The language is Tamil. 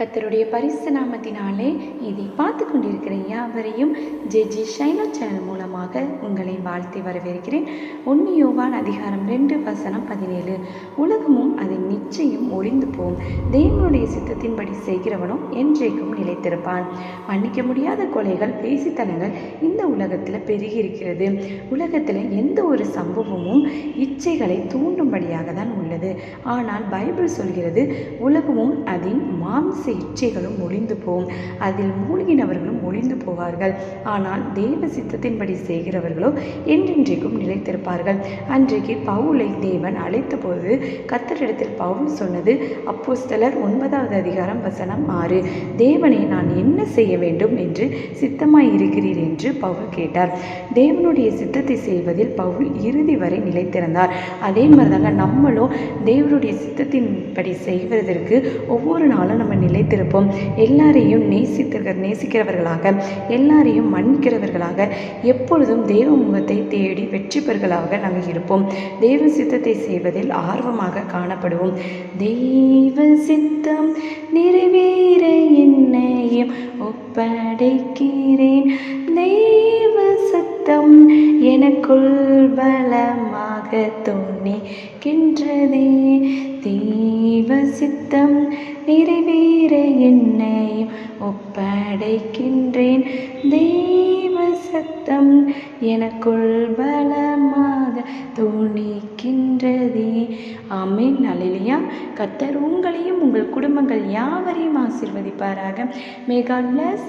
கத்தருடைய பரிசு நாமத்தினாலே இதை பார்த்து கொண்டிருக்கிற யாவரையும் ஜே ஜி ஷைனோ சேனல் மூலமாக உங்களை வாழ்த்தி வரவேற்கிறேன். ஒன்று யோவான் அதிகாரம் ரெண்டு வசனம் பதினேழு. உலகமும் அதன் நிச்சயம் ஒளிந்து போம். தேவனுடைய சித்தத்தின்படி செய்கிறவனும் என்றைக்கும் நிலைத்திருப்பான். மன்னிக்க முடியாத கொலைகள் பேசித்தனங்கள் இந்த உலகத்தில் பெருகி இருக்கிறது உலகத்தில் எந்த ஒரு சம்பவமும் இச்சைகளை தூண்டும்படியாக தான் உள்ளது. ஆனால் பைபிள் சொல்கிறது உலகமும் அதன் மாம்ச இச்சைகளும் ஒளிந்து போகும் அதில் மூழ்கினவர்களும் ஒளிந்து போவார்கள். ஆனால் தேவ சித்தத்தின்படி செய்கிறவர்களோ என்றென்றைக்கும் நிலைத்திருப்பார்கள். அன்றைக்கு பவுலை தேவன் அழைத்த போது கத்தரிடத்தில் பவுல் சொன்னது அப்போஸ்தலர் ஒன்பதாவது அதிகாரம் வசனம் ஆறு. தேவனை நான் என்ன செய்ய வேண்டும் என்று சித்தமாய் இருக்கிறீர் என்று பவுல் கேட்டார். தேவனுடைய சித்தத்தை செய்வதில் பவுல் இறுதி வரை நிலைத்திருந்தார். அதே மாதிரி தாங்க நம்மளும் தேவனுடைய சித்தத்தின்படி செய்வதற்கு ஒவ்வொரு நாளும் நம்ம நிலைத்திருப்போம். எல்லாரையும் நேசித்திருக்க நேசிக்கிறவர்களாக எல்லாரையும் மன்னிக்கிறவர்களாக எப்பொழுதும் தேவ முகத்தை தேடி வெற்றி பெறுகளாக இருப்போம். தெய்வ சித்தத்தை செய்வதில் ஆர்வமாக காணப்படுவோம். தெய்வ சித்தம் நிறைவேற என்னையும் ஒப்படைக்கிறேன். தெய்வ சத்தம் எனக்குள் பலமாக தோணிக்கின்றதே தெய்வ சித்தம் நிறைவேற என்னையும் ஒப்படைக்கின்றேன். தெய்வ சத்தம் எனக்குள் பலமாக தோணிக்கின்றதே ஆமேன். நல்லையா கத்தர் உங்களையும் உங்கள் குடும்பங்கள் யாவரையும் ஆசிர்வதிப்பாராக. May God bless